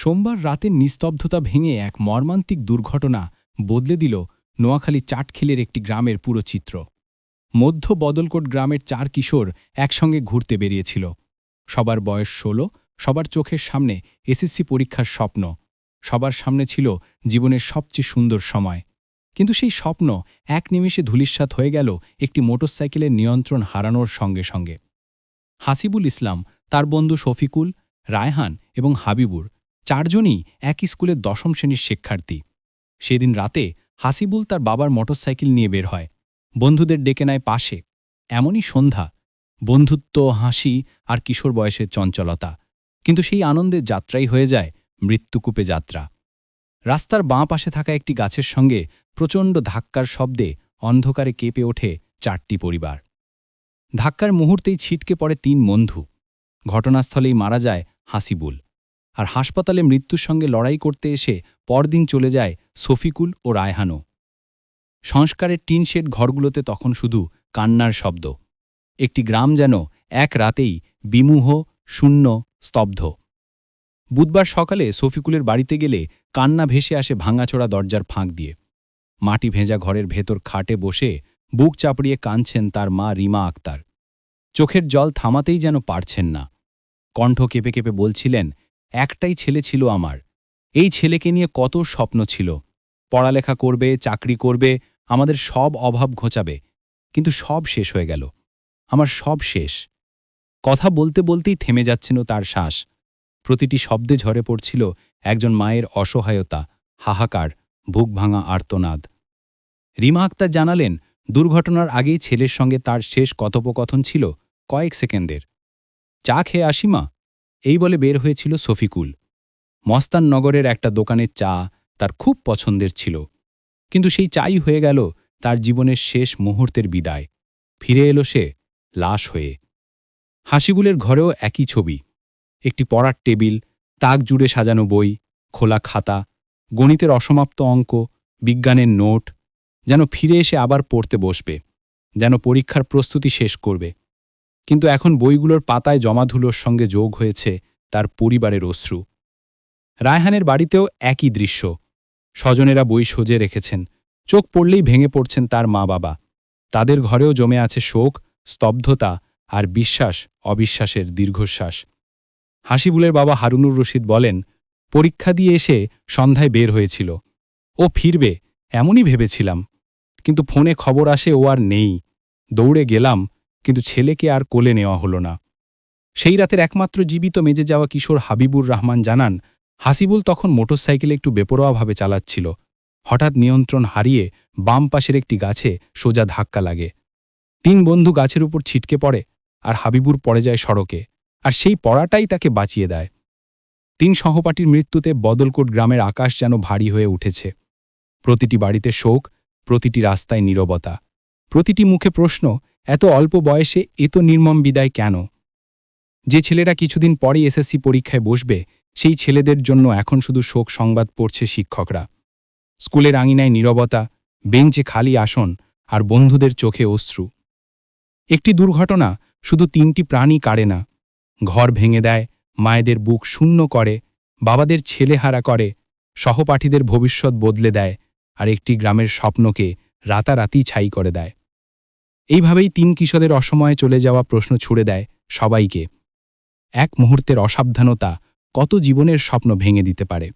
সোমবার রাতের নিস্তব্ধতা ভেঙে এক মর্মান্তিক দুর্ঘটনা বদলে দিল নোয়াখালী চাটখিলের একটি গ্রামের পুরো চিত্র। মধ্য বদলকোট গ্রামের চার কিশোর একসঙ্গে ঘুরতে বেরিয়েছিল। সবার বয়স ষোলো, সবার চোখের সামনে এসএসসি পরীক্ষার স্বপ্ন। সবার সামনে ছিল জীবনের সবচেয়ে সুন্দর সময়। কিন্তু সেই স্বপ্ন এক নিমেষে ধূলিস্বাত হয়ে গেল একটি মোটরসাইকেলের নিয়ন্ত্রণ হারানোর সঙ্গে সঙ্গে। হাসিবুল ইসলাম, তার বন্ধু শফিকুল, রায়হান এবং হাবিবুর চারজনই এক স্কুলের দশম শ্রেণির শিক্ষার্থী। সেদিন রাতে হাসিবুল তার বাবার মোটরসাইকেল নিয়ে বের হয়। বন্ধুদের ডেকে নেয় পাশে। এমনই সন্ধ্যা। বন্ধুত্ব, হাসি আর কিশোর বয়সের চঞ্চলতা। কিন্তু সেই আনন্দের যাত্রাই হয়ে যায় মৃত্যুকূপে যাত্রা। রাস্তার বাঁ পাশে থাকা একটি গাছের সঙ্গে প্রচণ্ড ধাক্কার শব্দে অন্ধকারে কেঁপে ওঠে চারটি পরিবার। ধাক্কার মুহূর্তেই ছিটকে পড়ে তিন বন্ধু। ঘটনাস্থলেই মারা যায় হাসিবুল। আর হাসপাতালে মৃত্যুর সঙ্গে লড়াই করতে এসে পরদিন চলে যায় সফিকুল ও রায়হানও। সংস্কারের টিন শেড ঘরগুলোতে তখন শুধু কান্নার শব্দ। একটি গ্রাম যেন এক রাতেই বিমুহ শূন্য, স্তব্ধ। বুধবার সকালে সফিকুলের বাড়িতে গেলে কান্না ভেসে আসে ভাঙাচোড়া দরজার ফাঁক দিয়ে। মাটি ভেজা ঘরের ভেতর খাটে বসে বুক চাপড়িয়ে কাঁদছেন তার মা রিমা আক্তার। চোখের জল থামাতেই যেন পারছেন না। কণ্ঠ কেঁপে কেঁপে বলছিলেন একটাই ছেলে ছিল আমার। এই ছেলেকে নিয়ে কত স্বপ্ন ছিল। পড়ালেখা করবে, চাকরি করবে, আমাদের সব অভাব ঘোচাবে। কিন্তু সব শেষ হয়ে গেল। আমার সব শেষ। কথা বলতে বলতেই থেমে যাচ্ছিল তার শ্বাস। প্রতিটি শব্দে ঝরে পড়ছিল একজন মায়ের অসহায়তা, হাহাকার বুক ভাঙা আর্তনাদ। রিমা আক্তার জানালেন, দুর্ঘটনার আগেই ছেলের সঙ্গে তার শেষ কথোপকথন ছিল কয়েক সেকেন্ডের। চা খেয়ে আসি মা? এই বলে বের হয়েছিল সফিকুল মস্তান নগরের একটা দোকানের চা তার খুব পছন্দের ছিল। কিন্তু সেই চাই হয়ে গেল তার জীবনের শেষ মুহূর্তের বিদায়। ফিরে এলো সে লাশ হয়ে। হাসিবুলের ঘরেও একই ছবি। একটি পড়ার টেবিল, তাক জুড়ে সাজানো বই, খোলা খাতা, গণিতের অসমাপ্ত অঙ্ক, বিজ্ঞানের নোট, যেন ফিরে এসে আবার পড়তে বসবে, যেন পরীক্ষার প্রস্তুতি শেষ করবে। কিন্তু এখন বইগুলোর পাতায় জমাধুলোর সঙ্গে যোগ হয়েছে তার পরিবারের অশ্রু। রায়হানের বাড়িতেও একই দৃশ্য। স্বজনেরা বই সজে রেখেছেন। চোখ পড়লেই ভেঙে পড়ছেন তার মা বাবা। তাদের ঘরেও জমে আছে শোক, স্তব্ধতা আর বিশ্বাস, অবিশ্বাসের দীর্ঘশ্বাস। হাসিবুলের বাবা হারুনুর রশিদ বলেন, পরীক্ষা দিয়ে এসে সন্ধ্যায় বের হয়েছিল। ও ফিরবে, এমনই ভেবেছিলাম। কিন্তু ফোনে খবর আসে ও আর নেই। দৌড়ে গেলাম কিন্তু ছেলেকে আর কোলে নেওয়া হলো না। সেই রাতের একমাত্র জীবিত মেজে যাওয়া কিশোর হাবিবুর রহমান জানান, হাসিবুল তখন মোটরসাইকেলে একটু বেপরোয়াভাবে চালাচ্ছিল। হঠাৎ নিয়ন্ত্রণ হারিয়ে বাম পাশের একটি গাছে সোজা ধাক্কা লাগে। তিন বন্ধু গাছের উপর ছিটকে পড়ে আর হাবিবুর পড়ে যায় সড়কে, আর সেই পড়াটাই তাকে বাঁচিয়ে দেয়। তিন সহপাঠীর মৃত্যুতে বদলকোট গ্রামের আকাশ যেন ভারী হয়ে উঠেছে। প্রতিটি বাড়িতে শোক, প্রতিটি রাস্তায় নীরবতা। প্রতিটি মুখে প্রশ্ন, এত অল্প বয়সে এত নির্মম বিদায় কেন? যে ছেলেরা কিছুদিন পরেই এসএসসি পরীক্ষায় বসবে, সেই ছেলেদের জন্য এখন শুধু শোক সংবাদ পড়ছে শিক্ষকরা। স্কুলের আঙিনায় নীরবতা, বেঞ্চে খালি আসন আর বন্ধুদের চোখে অশ্রু। একটি দুর্ঘটনা শুধু তিনটি প্রাণী কাড়ে না। ঘর ভেঙে দেয়, মায়েদের বুক শূন্য করে, বাবাদের ছেলেহারা করে, সহপাঠীদের ভবিষ্যৎ বদলে দেয় আর একটি গ্রামের স্বপ্নকে রাতারাতি ছাই করে দেয়। এইভাবেই তিন কিশোরের অসময়ে চলে যাওয়া প্রশ্ন ছুড়ে দেয় সবাইকে। এক মুহূর্তের অসাবধানতা কত জীবনের স্বপ্ন ভেঙে দিতে পারে।